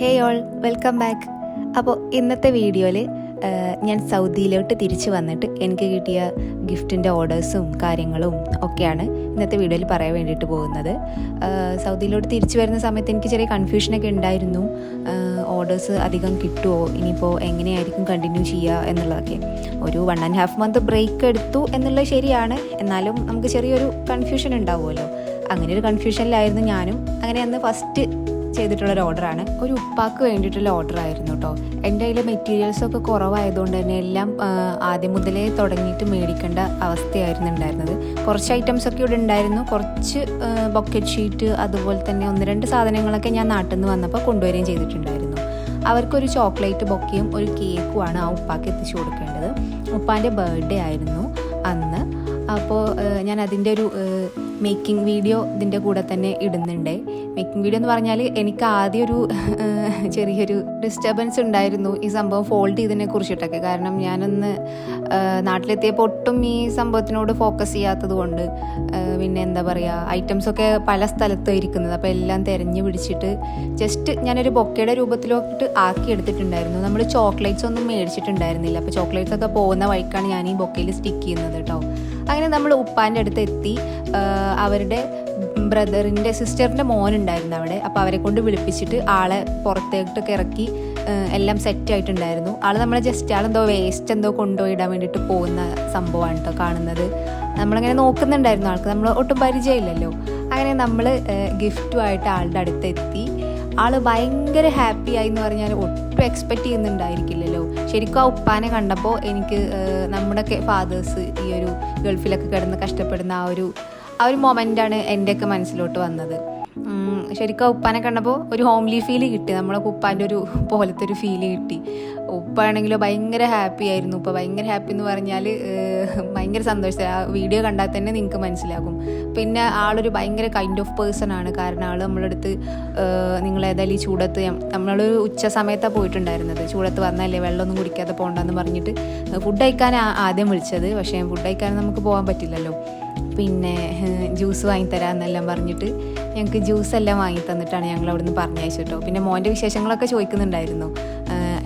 ഹേ all welcome back അപ്പോൾ ഇന്നത്തെ വീഡിയോയിൽ ഞാൻ സൗദിയിലോട്ട് തിരിച്ചു വന്നിട്ട് എനിക്ക് കിട്ടിയ ഗിഫ്റ്റിന്റെ ഓർഡേഴ്സും കാര്യങ്ങളും ഒക്കെയാണ് ഇന്നത്തെ വീഡിയോയിൽ പറയാൻ വേണ്ടിയിട്ട് പോകുന്നത്. സൗദിയിലോട്ട് തിരിച്ചു വരുന്ന സമയത്ത് എനിക്ക് ചെറിയ കൺഫ്യൂഷനൊക്കെ ഉണ്ടായിരുന്നു. ഓർഡേഴ്സ് അധികം കിട്ടുമോ ഇനിയിപ്പോൾ എങ്ങനെയായിരിക്കും കണ്ടിന്യൂ ചെയ്യുക എന്നുള്ളതൊക്കെ. ഒരു one and half month break എടുത്തു എന്നുള്ളത് ശരിയാണ്. എന്നാലും നമുക്ക് ചെറിയൊരു കൺഫ്യൂഷൻ ഉണ്ടാവുമല്ലോ. അങ്ങനെ ഒരു കൺഫ്യൂഷനിലായിരുന്നു ഞാനും. അങ്ങനെ അന്ന് ഫസ്റ്റ് ചെയ്തിട്ടുള്ളൊരു ഓർഡറാണ്. ഒരു ഉപ്പാക്ക് വേണ്ടിയിട്ടുള്ള ഓർഡർ ആയിരുന്നു കേട്ടോ എന്റെ കയ്യിൽ മെറ്റീരിയൽസ് ഒക്കെ കുറവായതുകൊണ്ട് തന്നെ എല്ലാം ആദ്യം മുതലേ തുടങ്ങിയിട്ട് മേടിക്കേണ്ട അവസ്ഥയായിരുന്നു ഉണ്ടായിരുന്നത്. കുറച്ച് ഐറ്റംസ് ഒക്കെ ഇവിടെ ഉണ്ടായിരുന്നു. കുറച്ച് ബൊക്കറ്റ് ഷീറ്റ് അതുപോലെ തന്നെ ഒന്ന് രണ്ട് സാധനങ്ങളൊക്കെ ഞാൻ നാട്ടിൽ നിന്ന് വന്നപ്പോൾ കൊണ്ടുവരികയും ചെയ്തിട്ടുണ്ടായിരുന്നു. അവർക്കൊരു ചോക്ലേറ്റ് ബൊക്കയും ഒരു കേക്കുമാണ് ആ ഉപ്പാക്ക് എത്തിച്ചു കൊടുക്കേണ്ടത്. ഉപ്പാന്റെ ബർത്ത്ഡേ ആയിരുന്നു അന്ന്. അപ്പോൾ ഞാൻ അതിന്റെ ഒരു മേക്കിംഗ് വീഡിയോ ഇതിന്റെ കൂടെ തന്നെ ഇടുന്നുണ്ട്. മേക്കിംഗ് വീഡിയോ എന്ന് പറഞ്ഞാൽ എനിക്ക് ആദ്യം ഒരു ചെറിയൊരു ഡിസ്റ്റർബൻസ് ഉണ്ടായിരുന്നു ഈ സംഭവം ഫോൾഡ് ചെയ്തതിനെ കുറിച്ചിട്ടൊക്കെ. കാരണം ഞാനൊന്ന് നാട്ടിലെത്തിയപ്പോൾ ഒട്ടും ഈ സംഭവത്തിനോട് ഫോക്കസ് ചെയ്യാത്തത് കൊണ്ട് പിന്നെ എന്താ പറയുക ഐറ്റംസൊക്കെ പല സ്ഥലത്തും ഇരിക്കുന്നത് അപ്പോൾ എല്ലാം തിരഞ്ഞു പിടിച്ചിട്ട് ജസ്റ്റ് ഞാനൊരു ബൊക്കയുടെ രൂപത്തിലോട്ട് ആക്കി എടുത്തിട്ടുണ്ടായിരുന്നു. നമ്മൾ ചോക്ലേറ്റ്സ് ഒന്നും മേടിച്ചിട്ടുണ്ടായിരുന്നില്ല. അപ്പോൾ ചോക്ലേറ്റ്സ് ഒക്കെ പോകുന്ന വഴിക്കാണ് ഞാൻ ഈ ബൊക്കയിൽ സ്റ്റിക്ക് ചെയ്യുന്നത് കേട്ടോ അങ്ങനെ നമ്മൾ ഉപ്പാന്റെ അടുത്ത് എത്തി. അവരുടെ ബ്രദറിന്റെ സിസ്റ്ററിന്റെ മോനുണ്ടായിരുന്നു അവിടെ. അപ്പോൾ അവരെ കൊണ്ട് വിളിപ്പിച്ചിട്ട് ആളെ പുറത്തേക്കൊക്കെ ഇറക്കി എല്ലാം സെറ്റ് ആയിട്ടുണ്ടായിരുന്നു. ആൾ നമ്മളെ ജസ്റ്റ് ആളെന്തോ വേസ്റ്റ് എന്തോ കൊണ്ടുപോയിടാൻ വേണ്ടിയിട്ട് പോകുന്ന സംഭവമാണ് കേട്ടോ കാണുന്നത്. നമ്മളങ്ങനെ നോക്കുന്നുണ്ടായിരുന്നു ആൾക്ക്. നമ്മൾ ഒട്ടും പരിചയമില്ലല്ലോ. അങ്ങനെ നമ്മൾ ഗിഫ്റ്റുമായിട്ട് ആളുടെ അടുത്ത് എത്തി ആൾ ഭയങ്കര ഹാപ്പി ആയി എന്ന് പറഞ്ഞാൽ ഒട്ടും എക്സ്പെക്റ്റ് ചെയ്യുന്നുണ്ടായിരിക്കില്ലല്ലോ. ശരിക്കും ആ ഉപ്പാനെ കണ്ടപ്പോൾ എനിക്ക് നമ്മുടെ ഫാദേഴ്സ് ഈ ഒരു ഗൾഫിലൊക്കെ കിടന്ന് കഷ്ടപ്പെടുന്ന ആ ഒരു ആ ഒരു മൊമെന്റാണ് എന്റെയൊക്കെ മനസ്സിലോട്ട് വന്നത്. ശരിക്കും ഉപ്പാനെ കണ്ടപ്പോൾ ഒരു ഹോംലി ഫീൽ കിട്ടി. നമ്മളെ ഉപ്പാന്റെ ഒരു പോലത്തെ ഒരു ഫീൽ കിട്ടി. ഉപ്പാണെങ്കിലോ ഭയങ്കര ഹാപ്പി ആയിരുന്നു. ഉപ്പ ഭയങ്കര ഹാപ്പി എന്ന് പറഞ്ഞാൽ ഭയങ്കര സന്തോഷം ആ വീഡിയോ കണ്ടാൽ തന്നെ നിങ്ങൾക്ക് മനസ്സിലാകും. പിന്നെ ആളൊരു ഭയങ്കര കൈൻഡ് ഓഫ് പേഴ്സൺ ആണ്. കാരണം ആൾ നമ്മളെ അടുത്ത് നിങ്ങൾ ഏതായാലും ഈ ചൂടത്ത് നമ്മളൊരു ഉച്ച സമയത്താണ് പോയിട്ടുണ്ടായിരുന്നത്. ചൂടത്ത് വന്നല്ലേ വെള്ളമൊന്നും കുടിക്കാതെ പോകണ്ടെന്ന് പറഞ്ഞിട്ട് ഫുഡ് കഴിക്കാൻ ആദ്യം വിളിച്ചത്. പക്ഷേ ഫുഡ് കഴിക്കാൻ നമുക്ക് പോകാൻ പറ്റില്ലല്ലോ. പിന്നെ ജ്യൂസ് വാങ്ങിത്തരാം എന്നെല്ലാം പറഞ്ഞിട്ട് ഞങ്ങൾക്ക് ജ്യൂസ് എല്ലാം വാങ്ങി തന്നിട്ടാണ് ഞങ്ങൾ അവിടുന്ന് പറഞ്ഞയച്ചു കേട്ടോ. പിന്നെ മോന്റെ വിശേഷങ്ങളൊക്കെ ചോദിക്കുന്നുണ്ടായിരുന്നു.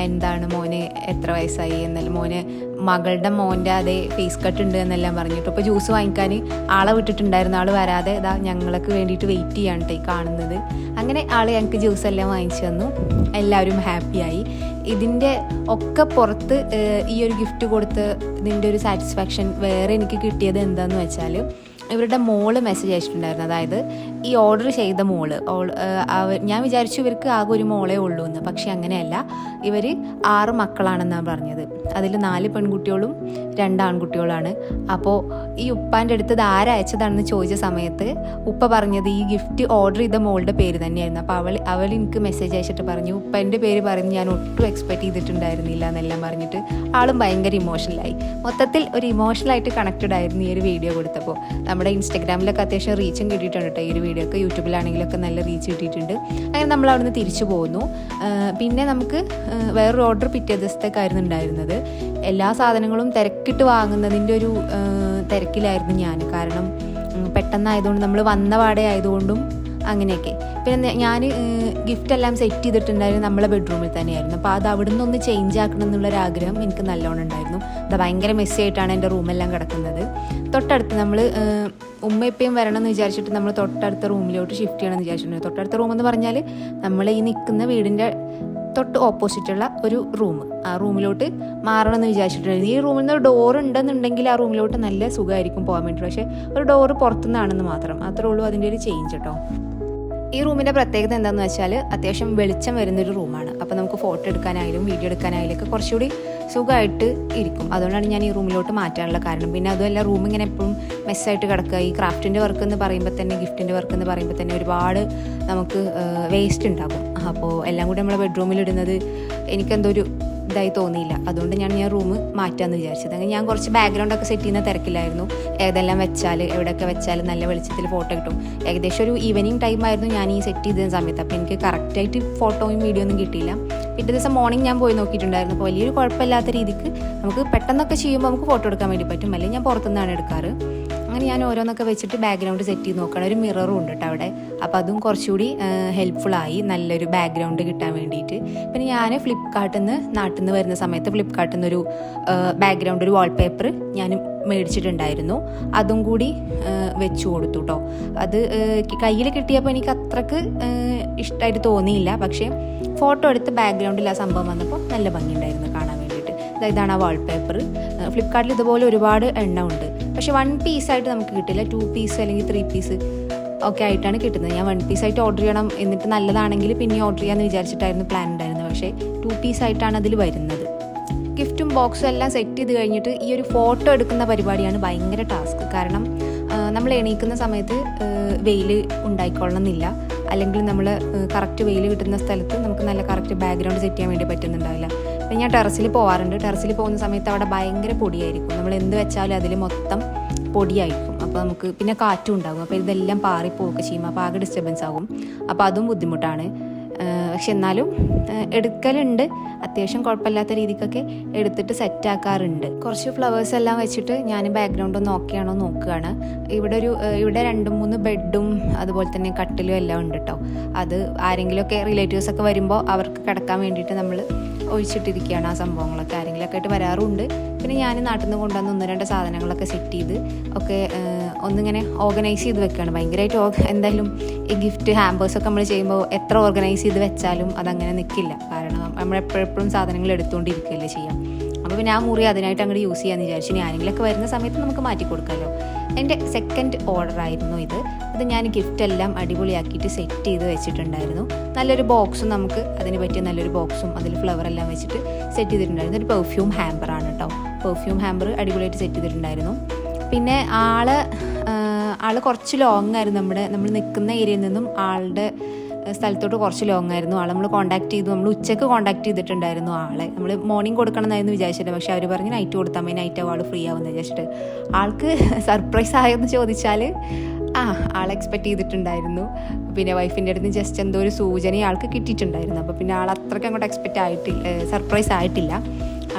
എന്താണ് മോന് എത്ര വയസ്സായി എന്നാലും മോന് മകളുടെ മോന്റെ അതേ ഫേസ് കട്ട് ഉണ്ട് എന്നെല്ലാം പറഞ്ഞിട്ട്. അപ്പോൾ ജ്യൂസ് വാങ്ങിക്കാൻ ആളെ വിട്ടിട്ടുണ്ടായിരുന്നു ആൾ വരാതെ ഇതാ ഞങ്ങൾക്ക് വേണ്ടിയിട്ട് വെയിറ്റ് ചെയ്യാണ് ട്ടോ ഈ കാണുന്നത്. അങ്ങനെ ആൾ ഞങ്ങൾക്ക് ജ്യൂസ് എല്ലാം വാങ്ങിച്ചു തന്നു. എല്ലാവരും ഹാപ്പിയായി ഇതിന്റെ ഒക്കെ പുറത്ത് ഈ ഒരു ഗിഫ്റ്റ് കൊടുത്ത് ഇതിന്റെ ഒരു സാറ്റിസ്ഫാക്ഷൻ വേറെ എനിക്ക് കിട്ടിയത് എന്താണെന്ന് വെച്ചാൽ ഇവരുടെ മോൾ മെസ്സേജ് അയച്ചിട്ടുണ്ടായിരുന്നു. അതായത് ഈ ഓർഡർ ചെയ്ത മോൾ. ഞാൻ വിചാരിച്ചു ഇവർക്ക് ആകെ ഒരു മോളേ ഉള്ളൂ എന്ന്. പക്ഷെ അങ്ങനെയല്ല. ഇവർ ആറ് മക്കളാണെന്നാണ് പറഞ്ഞത്. അതിൽ നാല് പെൺകുട്ടികളും രണ്ട് ആൺകുട്ടികളാണ്. അപ്പോൾ ഈ ഉപ്പാന്റെ അടുത്ത് ഇത് ആരാ അയച്ചതാണെന്ന് ചോദിച്ച സമയത്ത് ഉപ്പ പറഞ്ഞത് ഈ ഗിഫ്റ്റ് ഓർഡർ ചെയ്ത മോളുടെ പേര് തന്നെയായിരുന്നു. അപ്പോൾ അവൾ അവൾ എനിക്ക് മെസ്സേജ് അയച്ചിട്ട് പറഞ്ഞു ഉപ്പന്റെ പേര് പറഞ്ഞ് ഞാൻ ഒട്ടും എക്സ്പെക്ട് ചെയ്തിട്ടുണ്ടായിരുന്നില്ല എന്നെല്ലാം പറഞ്ഞിട്ട് ആളും ഭയങ്കര ഇമോഷണലായി മൊത്തത്തിൽ ഒരു ഇമോഷണലായിട്ട് കണക്റ്റഡ് ആയിരുന്നു ഈ ഒരു വീഡിയോ കൊടുത്തപ്പോൾ നമ്മുടെ ഇൻസ്റ്റാഗ്രാമിലൊക്കെ അത്യാവശ്യം റീച്ചും കിട്ടിയിട്ടുണ്ട് കേട്ടോ ഈ ഒരു വീഡിയോ ഒക്കെ. യൂട്യൂബിലാണെങ്കിലൊക്കെ നല്ല റീച്ച് കിട്ടിയിട്ടുണ്ട്. അങ്ങനെ നമ്മൾ അവിടുന്ന് തിരിച്ചു പോകുന്നു പിന്നെ നമുക്ക് വേറൊരു ഓർഡർ പിറ്റേ ദിവസത്തേക്കായിരുന്നു ഉണ്ടായിരുന്നത്. എല്ലാ സാധനങ്ങളും തിരക്കിട്ട് വാങ്ങുന്നതിന്റെ ഒരു തിരക്കിലായിരുന്നു ഞാൻ. കാരണം പെട്ടെന്നായതുകൊണ്ട് നമ്മൾ വന്ന പാടെ ആയതുകൊണ്ടും അങ്ങനെയൊക്കെ. പിന്നെ ഞാൻ ഗിഫ്റ്റ് എല്ലാം സെറ്റ് ചെയ്തിട്ടുണ്ടായിരുന്നു നമ്മളെ ബെഡ്റൂമിൽ തന്നെയായിരുന്നു. അപ്പോൾ അത് അവിടെ നിന്ന് ഒന്ന് ചേഞ്ച് ആക്കണം എന്നുള്ളൊരാഗ്രഹം എനിക്ക് നല്ലോണം ഉണ്ടായിരുന്നു. അത് ഭയങ്കര മെസ്സി ആയിട്ടാണ് എന്റെ റൂമെല്ലാം കിടക്കുന്നത്. തൊട്ടടുത്ത് നമ്മൾ ഉമ്മ ഇപ്പം വരണം എന്ന് വിചാരിച്ചിട്ട് നമ്മൾ തൊട്ടടുത്ത റൂമിലോട്ട് ഷിഫ്റ്റ് ചെയ്യണം എന്ന് വിചാരിച്ചിട്ടുണ്ട്. തൊട്ടടുത്ത റൂം എന്ന് പറഞ്ഞാൽ നമ്മൾ ഈ നിൽക്കുന്ന വീടിന്റെ തൊട്ട് ഓപ്പോസിറ്റുള്ള ഒരു റൂം. ആ റൂമിലോട്ട് മാറണം എന്ന് വിചാരിച്ചിട്ടുണ്ടായിരുന്നു. ഈ റൂമിൽ നിന്ന് ഒരു ഡോർ ഉണ്ടെന്നുണ്ടെങ്കിൽ ആ റൂമിലോട്ട് നല്ല സുഖമായിരിക്കും പോകാൻ വേണ്ടി പക്ഷേ ഒരു ഡോറ് പുറത്തുനിന്നാണെന്ന് മാത്രം. അത്രേ ഉള്ളൂ അതിന്റെ ഒരു ചേഞ്ച് കേട്ടോ ഈ റൂമിന്റെ പ്രത്യേകത എന്താണെന്ന് വെച്ചാൽ അത്യാവശ്യം വെളിച്ചം വരുന്നൊരു റൂമാണ്. അപ്പോൾ നമുക്ക് ഫോട്ടോ എടുക്കാനായാലും വീഡിയോ എടുക്കാനായാലും ഒക്കെ കുറച്ചുകൂടി സുഖമായിട്ട് ഇരിക്കും. അതുകൊണ്ടാണ് ഞാൻ ഈ റൂമിലോട്ട് മാറ്റാനുള്ള കാരണം. പിന്നെ അതുമല്ല റൂം ഇങ്ങനെ എപ്പോഴും മെസ്സായിട്ട് കിടക്കുക. ഈ ക്രാഫ്റ്റിന്റെ വർക്ക് എന്ന് പറയുമ്പോൾ തന്നെ ഗിഫ്റ്റിന്റെ വർക്ക് എന്ന് പറയുമ്പോൾ തന്നെ ഒരുപാട് നമുക്ക് വേസ്റ്റ് ഉണ്ടാകും. അപ്പോൾ എല്ലാം കൂടി നമ്മളെ ബെഡ്റൂമിൽ ഇടുന്നത് എനിക്കെന്തോ ഒരു ഇതായി തോന്നിയില്ല. അതുകൊണ്ട് ഞാൻ ഞാൻ റൂം മാറ്റാമെന്ന് വിചാരിച്ചത്. അങ്ങനെ ഞാൻ കുറച്ച് ബാക്ക്ഗ്രൗണ്ട് ഒക്കെ സെറ്റ് ചെയ്യുന്ന തിരക്കിലായിരുന്നു. ഏതെല്ലാം വെച്ചാൽ എവിടെയൊക്കെ വെച്ചാൽ നല്ല വെളിച്ചത്തിൽ ഫോട്ടോ കിട്ടും. ഏകദേശം ഒരു ഈവനിങ് ടൈം ആയിരുന്നു ഞാൻ ഈ സെറ്റ് ചെയ്ത സമയത്ത്. അപ്പോൾ എനിക്ക് കറക്റ്റായിട്ട് ഫോട്ടോയും വീഡിയോ ഒന്നും കിട്ടിയില്ല. പിറ്റേ ദിവസം മോർണിംഗ് ഞാൻ പോയി നോക്കിയിട്ടുണ്ടായിരുന്നു. അപ്പോൾ വലിയൊരു കുഴപ്പമില്ലാത്ത രീതിക്ക് നമുക്ക് പെട്ടെന്നൊക്കെ ചെയ്യുമ്പോൾ നമുക്ക് ഫോട്ടോ എടുക്കാൻ വേണ്ടി പറ്റും. അല്ലെങ്കിൽ ഞാൻ പുറത്തുനിന്നാണ് എടുക്കാറ്. അങ്ങനെ ഞാൻ ഓരോന്നൊക്കെ വെച്ചിട്ട് ബാക്ക്ഗ്രൗണ്ട് സെറ്റ് ചെയ്ത് നോക്കണം ഒരു മിററും ഉണ്ട് കേട്ടോ അവിടെ. അപ്പോൾ അതും കുറച്ചുകൂടി ഹെൽപ്ഫുള്ളായി നല്ലൊരു ബാക്ക്ഗ്രൗണ്ട് കിട്ടാൻ വേണ്ടിയിട്ട്. പിന്നെ ഞാൻ ഫ്ലിപ്കാർട്ടിൽ നിന്ന് നാട്ടിൽ നിന്ന് വരുന്ന സമയത്ത് ഫ്ലിപ്കാർട്ടിൽ നിന്നൊരു ബാക്ക്ഗ്രൗണ്ട് ഒരു വാൾപേപ്പർ ഞാൻ മേടിച്ചിട്ടുണ്ടായിരുന്നു. അതും കൂടി വെച്ചു കൊടുത്തു കേട്ടോ അത് കയ്യിൽ കിട്ടിയപ്പോൾ എനിക്ക് അത്രയ്ക്ക് ഇഷ്ടമായിട്ട് തോന്നിയില്ല. പക്ഷേ ഫോട്ടോ എടുത്ത് ബാക്ക്ഗ്രൗണ്ടിൽ ആ സംഭവം വന്നപ്പോൾ നല്ല ഭംഗിയുണ്ടായിരുന്നു കാണാൻ വേണ്ടിയിട്ട്. ഇതാണ് ആ വാൾപേപ്പർ ഫ്ലിപ്കാർട്ടിൽ ഇതുപോലെ ഒരുപാട് എണ്ണം ഉണ്ട്. പക്ഷേ വൺ പീസ് ആയിട്ട് നമുക്ക് കിട്ടില്ല. ടു പീസ് അല്ലെങ്കിൽ ത്രീ പീസ് ഒക്കെ ആയിട്ടാണ് കിട്ടുന്നത്. ഞാൻ വൺ പീസ് ആയിട്ട് ഓർഡർ ചെയ്യണം എന്നിട്ട് നല്ലതാണെങ്കിൽ പിന്നെ ഓർഡർ ചെയ്യാമെന്ന് വിചാരിച്ചിട്ടായിരുന്നു പ്ലാൻ ഉണ്ടായിരുന്നത്. പക്ഷേ ടു പീസ് ആയിട്ടാണ് അതിൽ വരുന്നത്. ഗിഫ്റ്റും ബോക്സും എല്ലാം സെറ്റ് ചെയ്ത് കഴിഞ്ഞിട്ട് ഈ ഒരു ഫോട്ടോ എടുക്കുന്ന പരിപാടിയാണ് ഭയങ്കര ടാസ്ക് കാരണം നമ്മൾ എണീക്കുന്ന സമയത്ത് വെയിൽ ഉണ്ടായിക്കൊള്ളണമെന്നില്ല. അല്ലെങ്കിൽ നമ്മൾ കറക്റ്റ് വെയിൽ കിട്ടുന്ന സ്ഥലത്ത് നമുക്ക് നല്ല കറക്റ്റ് ബാക്ക്ഗ്രൗണ്ട് സെറ്റ് ചെയ്യാൻ വേണ്ടി പറ്റുന്നുണ്ടാവില്ല. അപ്പം ഞാൻ ടെറസിൽ പോകാറുണ്ട് ടെറസിൽ പോകുന്ന സമയത്ത് അവിടെ ഭയങ്കര പൊടിയായിരിക്കും. നമ്മൾ എന്ത് വെച്ചാലും അതിൽ മൊത്തം പൊടിയായിരിക്കും. അപ്പോൾ നമുക്ക് പിന്നെ കാറ്റും ഉണ്ടാകും. അപ്പോൾ ഇതെല്ലാം പാറിപ്പോവുകയൊക്കെ ചെയ്യും. അപ്പോൾ ആകെ ഡിസ്റ്റർബൻസ് ആകും. അപ്പോൾ അതും ബുദ്ധിമുട്ടാണ്. പക്ഷെ എന്നാലും എടുക്കലുണ്ട്. അത്യാവശ്യം കുഴപ്പമില്ലാത്ത രീതിക്കൊക്കെ എടുത്തിട്ട് സെറ്റ് ആക്കാറുണ്ട്. കുറച്ച് ഫ്ലവേഴ്സ് എല്ലാം വെച്ചിട്ട് ഞാൻ ബാക്ക്ഗ്രൗണ്ട് ഒന്ന് ഓക്കെയാണോ നോക്കുകയാണ്. ഇവിടെ ഒരു ഇവിടെ രണ്ട് മൂന്ന് ബെഡും അതുപോലെ തന്നെ കട്ടിലും എല്ലാം ഉണ്ട് കേട്ടോ അത് ആരെങ്കിലുമൊക്കെ റിലേറ്റീവ്സ് ഒക്കെ വരുമ്പോൾ അവർക്ക് കിടക്കാൻ വേണ്ടിയിട്ട് നമ്മൾ ഒഴിച്ചിട്ടിരിക്കുകയാണ് ആ സംഭവങ്ങളൊക്കെ. ആരെങ്കിലുമൊക്കെ ആയിട്ട് വരാറുണ്ട്. പിന്നെ ഞാൻ നാട്ടിൽ നിന്ന് കൊണ്ടുവന്ന് ഒന്ന് രണ്ട് സാധനങ്ങളൊക്കെ സെറ്റ് ചെയ്ത് ഒക്കെ ഒന്നിങ്ങനെ ഓർഗനൈസ് ചെയ്ത് വെക്കുകയാണ് ഭയങ്കരമായിട്ട് എന്തായാലും ഈ ഗിഫ്റ്റ് ഹാമ്പേഴ്സൊക്കെ നമ്മൾ ചെയ്യുമ്പോൾ എത്ര ഓർഗനൈസ് ചെയ്ത് വെച്ചാലും അതങ്ങനെ നിൽക്കില്ല കാരണം നമ്മൾ എപ്പോഴെപ്പോഴും സാധനങ്ങൾ എടുത്തുകൊണ്ടിരിക്കുകയല്ലേ ചെയ്യാം. അപ്പോൾ പിന്നെ ആ മുറി അതിനായിട്ട് അങ്ങോട്ട് യൂസ് ചെയ്യാമെന്ന് വിചാരിച്ചു ഇനി ആരെങ്കിലുമൊക്കെ വരുന്ന സമയത്ത് നമുക്ക് മാറ്റി കൊടുക്കാമല്ലോ എന്റെ സെക്കൻഡ് ഓർഡർ ആയിരുന്നു ഇത്. അത് ഞാൻ ഗിഫ്റ്റ് എല്ലാം അടിപൊളിയാക്കിയിട്ട് സെറ്റ് ചെയ്ത് വെച്ചിട്ടുണ്ടായിരുന്നു. നല്ലൊരു ബോക്സും നമുക്ക് അതിന് പറ്റിയ നല്ലൊരു ബോക്സും അതിൽ ഫ്ലവർ എല്ലാം വെച്ചിട്ട് സെറ്റ് ചെയ്തിട്ടുണ്ടായിരുന്നു. ഒരു പെർഫ്യൂം ഹാമ്പറാണ് കേട്ടോ പെർഫ്യൂം ഹാമ്പർ അടിപൊളിയായിട്ട് സെറ്റ് ചെയ്തിട്ടുണ്ടായിരുന്നു. പിന്നെ ആൾ ആൾ കുറച്ച് ലോങ് ആയിരുന്നു നമ്മുടെ നമ്മൾ നിൽക്കുന്ന ഏരിയയിൽ നിന്നും ആളുടെ സ്ഥലത്തോട്ട് കുറച്ച് ലോങ് ആയിരുന്നു. ആളെ നമ്മൾ കോൺടാക്ട് ചെയ്തു. നമ്മൾ ഉച്ചയ്ക്ക് കോൺടാക്ട് ചെയ്തിട്ടുണ്ടായിരുന്നു ആളെ. നമ്മൾ മോർണിംഗ് കൊടുക്കണം എന്നായിരുന്നു വിചാരിച്ചിട്ട് പക്ഷെ അവർ പറഞ്ഞ് നൈറ്റ് കൊടുത്താൽ മതി നൈറ്റ് ആവും ആൾ ഫ്രീ ആവുമെന്ന് വിചാരിച്ചിട്ട്. ആൾക്ക് സർപ്രൈസ് ആയെന്ന് ചോദിച്ചാൽ ആ ആൾ എക്സ്പെക്ട് ചെയ്തിട്ടുണ്ടായിരുന്നു. പിന്നെ വൈഫിന്റെ അടുത്ത് ജസ്റ്റ് എന്തോ ഒരു സൂചന ആൾക്ക് കിട്ടിയിട്ടുണ്ടായിരുന്നു. അപ്പോൾ പിന്നെ ആൾ അത്രയ്ക്ക് അങ്ങോട്ട് എക്സ്പെക്റ്റ് ആയിട്ടില്ല സർപ്രൈസ് ആയിട്ടില്ല.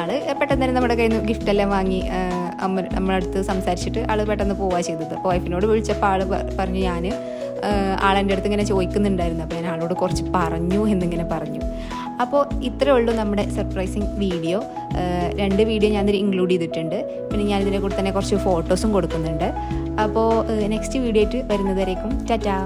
ആൾ പെട്ടെന്ന് തന്നെ നമ്മുടെ കയ്യിൽ നിന്ന് ഗിഫ്റ്റെല്ലാം വാങ്ങി അമ്മ നമ്മുടെ അടുത്ത് സംസാരിച്ചിട്ട് ആൾ പെട്ടെന്ന് പോവാ ചെയ്തത്. അപ്പോൾ വൈഫിനോട് വിളിച്ചപ്പോൾ ആൾ പറഞ്ഞു ഞാൻ ആളെന്റെ അടുത്ത് ഇങ്ങനെ ചോദിക്കുന്നുണ്ടായിരുന്നു. അപ്പോൾ ഞാൻ ആളോട് കുറച്ച് പറഞ്ഞു എന്നിങ്ങനെ പറഞ്ഞു. അപ്പോൾ ഇത്രേ ഉള്ളൂ നമ്മുടെ സർപ്രൈസിങ് വീഡിയോ രണ്ട് വീഡിയോ ഞാനിതിൽ ഇൻക്ലൂഡ് ചെയ്തിട്ടുണ്ട്. പിന്നെ ഞാൻ ഇതിനെ കൂടെ തന്നെ കുറച്ച് ഫോട്ടോസും കൊടുക്കുന്നുണ്ട്. അപ്പോൾ നെക്സ്റ്റ് വീഡിയോ ആയിട്ട് വരുന്നതായിരിക്കും ടാറ്റാ.